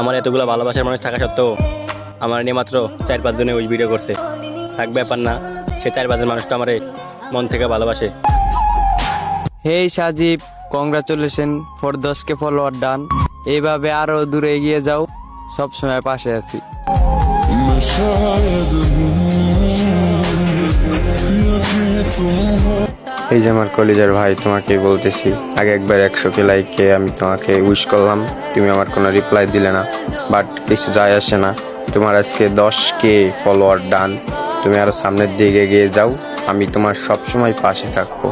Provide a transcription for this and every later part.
আমার এতগুলো ভালোবাসার মানুষ থাকা সত্ত্বেও আমার নিয়ে মাত্র চার পাঁচজনে ওই ভিডিও করছে। থাক ব্যাপার না সে চার পাঁচজন মানুষ তো আমার মন থেকে ভালোবাসে। হেই সাজিব কংগ্রাচুলেশন ফর দশকে ফলোয়ার ডান এইভাবে আরও দূরে এগিয়ে যাও সব সময় পাশে আছি। এই যে আমার কলেজের ভাই তোমাকে বলতেছি, আগে একবার একশো কে লাইকে আমি তোমাকে উইশ করলাম, তুমি আমার কোনো রিপ্লাই দিলে না। বাট কিছু যায় আসে না। তোমার আজকে দশ কে ফলোয়ার ডান তুমি আরও সামনের দিকে গিয়ে যাও, আমি তোমার সবসময় পাশে থাকব।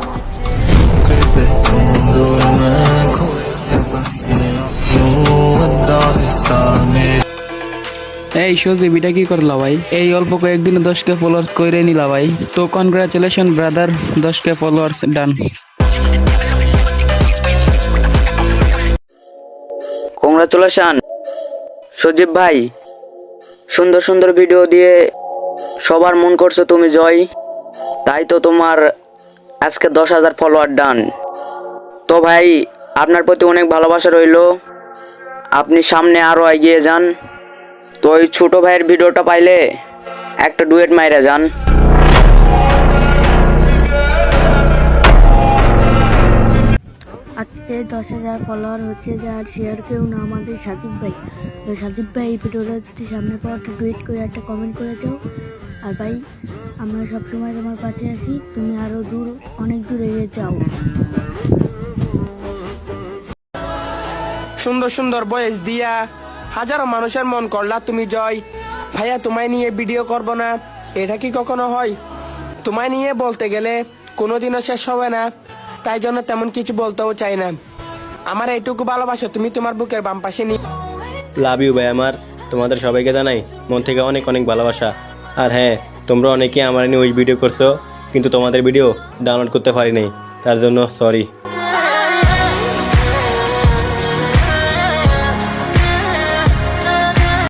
এই সজীব এটা কি করলা ভাই? এই অল্প কয়েকদিনে দশকে ফলোয়ার্স করে নিলা ভাই। তো কনগ্রাচুলেশন ব্রাদার দশকে ফলোয়ার্স ডান কংগ্রাচুলেশন সজীব ভাই। সুন্দর সুন্দর ভিডিও দিয়ে সবার মন করছ তুমি জয়। তাই তো তোমার আজকে দশ হাজার ফলোয়ার ডান তো ভাই, আপনার প্রতি অনেক ভালোবাসা রইল। আপনি সামনে আরও এগিয়ে যান। তো ওই ছোটো ভাইয়ের ভিডিওটা পাইলে একটা ডুয়েট মাইরা যান। আজকে দশ হাজার ফলোয়ার হচ্ছে যার শেয়ার কেউ না আমাদের সাজিব ভাই। তো সাজিব ভাই এই ভিডিওটা যদি সামনে পাওয়া একটা টুইট করে একটা কমেন্ট করে যাও। আর ভাই আমরা সবসময় তোমার পাশে আছি তুমি আরও দূর অনেক দূর এগিয়ে যাও। সুন্দর সুন্দর বয়স দিয়া হাজারো মানুষের মন করলা তুমি জয়। ভাইয়া, তোমায় নিয়ে ভিডিও করব না। এটা কি কখনো হয়? তোমায় নিয়ে বলতে গেলে কোনোদিনও শেষ হবে না। তাই জন্য তেমন কিছু বলতেও চাই না। আমার এইটুকু ভালোবাসো তুমি তোমার বুকের বাম পাশে নিয়ে লাভ ইউ ভাই আমার। তোমাদের সবাইকে জানাই, মন থেকে অনেক অনেক ভালোবাসা। আর হ্যাঁ তোমরা অনেকে আমার নিয়ে ওই ভিডিও করছ, কিন্তু তোমাদের ভিডিও ডাউনলোড করতে পারি নাই তার জন্য সরি